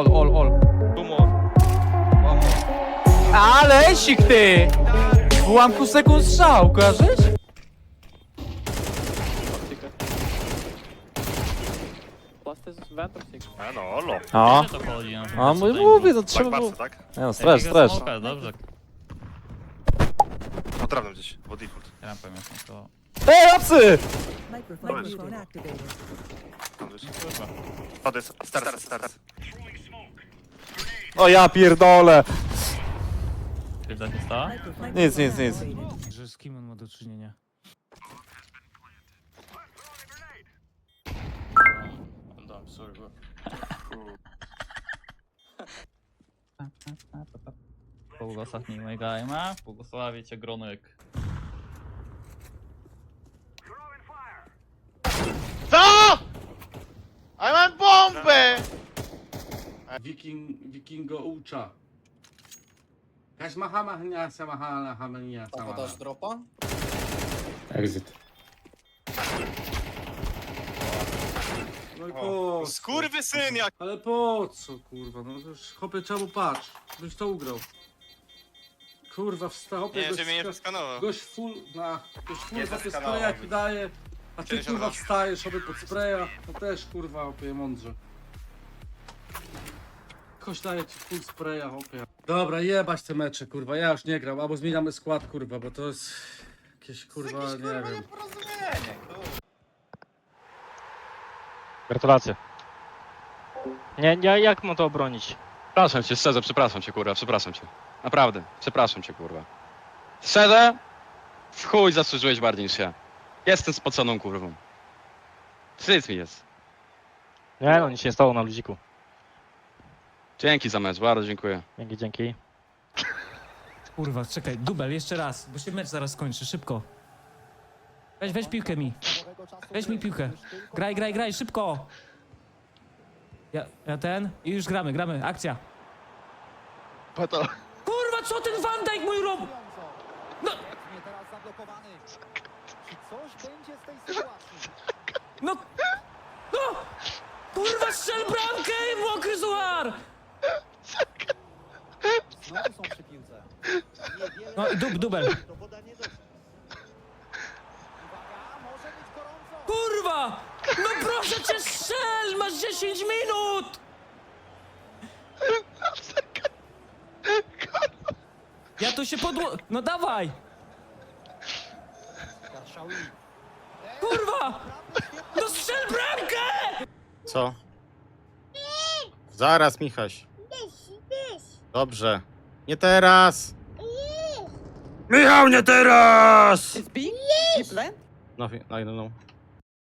all, all, all. Two more. One more. Ale sik ty! W ułamku sekund strzał, kojarzysz? A no, olo. O, to chodzi, no. a mój mówię, to trzeba było... Backpassy, tak? Nie no, stresz, stresz. Dobrze, Potrafię gdzieś, bo default. rampę miał to. Ej, apsy! Microphone microphone activated. Tam gdzieś. Schody, start, start. O ja pierdolę! Krzywda się stała? Nic, nic, nic. Że z kim on ma do czynienia? Błogosław mi Gajma, błogosławię cię Gronek. Co? A mam bombę! Wiking, wikingo ucza. Kaś mahama hnia samahala hamenia sama. dropa? Exit. No i po co? Skurwy syn jak! Ale po co kurwa, no to już chopie czemu patrz, byś to ugrał. Kurwa wstał, hopie Nie, gość, że mnie nie ska- przeskanował. gość full na, gość full Nie za te zeskanował spraya daje, a ty 50 kurwa lat. wstajesz sobie pod spraya, to też kurwa hopie mądrze. Kość daje ci full spraya hopie. Dobra, jebać te mecze kurwa, ja już nie gram, albo zmieniamy skład kurwa, bo to jest jakieś kurwa, nie wiem. Gratulacje. Nie, nie, jak mu to obronić? Przepraszam cię, szczerze, przepraszam cię, kurwa, przepraszam cię. Naprawdę, przepraszam cię, kurwa. Szczerze? W chuj zasłużyłeś bardziej niż ja. Jestem spoconą kurwą. Wstyd mi jest. Nie no, nic się nie stało na ludziku. Dzięki za mecz, bardzo dziękuję. Dzięki, dzięki. Kurwa, czekaj, dubel, jeszcze raz, bo się mecz zaraz skończy, szybko. Weź, weź piłkę mi. Weź mi piłkę. Graj, graj, graj, szybko. Ja, ja ten i już gramy, gramy, akcja. Po to. Kurwa, co ten Van Dijk mój rob... No, no, no, kurwa, strzel bramkę, mokry suchar. No i dub, dubel. Kurwa! No proszę cię, strzel! Masz 10 minut! Ja tu się podło... No dawaj! Kurwa! No strzel bramkę! Co? Zaraz, Michaś. Dobrze. Nie teraz! Michał, nie teraz! It's B? Keep playing? Nothing, I don't know.